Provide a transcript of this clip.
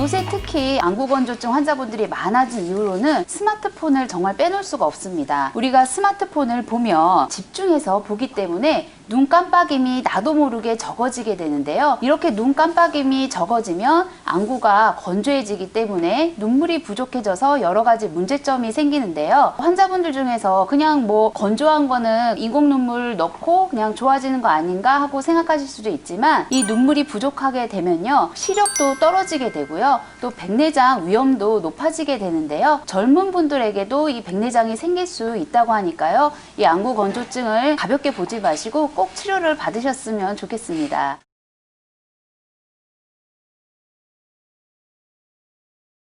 요새 특히 안구건조증 환자분들이 많아진 이후로는 스마트폰을 정말 빼놓을 수가 없습니다. 우리가 스마트폰을 보면 집중해서 보기 때문에 눈 깜빡임이 나도 모르게 적어지게 되는데요. 이렇게 눈 깜빡임이 적어지면 안구가 건조해지기 때문에 눈물이 부족해져서 여러 가지 문제점이 생기는데요. 환자분들 중에서 그냥 뭐 건조한 거는 인공 눈물 넣고 그냥 좋아지는 거 아닌가 하고 생각하실 수도 있지만 이 눈물이 부족하게 되면요. 시력도 떨어지게 되고요. 또 백내장 위험도 높아지게 되는데요. 젊은 분들에게도 이 백내장이 생길 수 있다고 하니까요. 이 안구 건조증을 가볍게 보지 마시고 꼭 치료를 받으셨으면 좋겠습니다.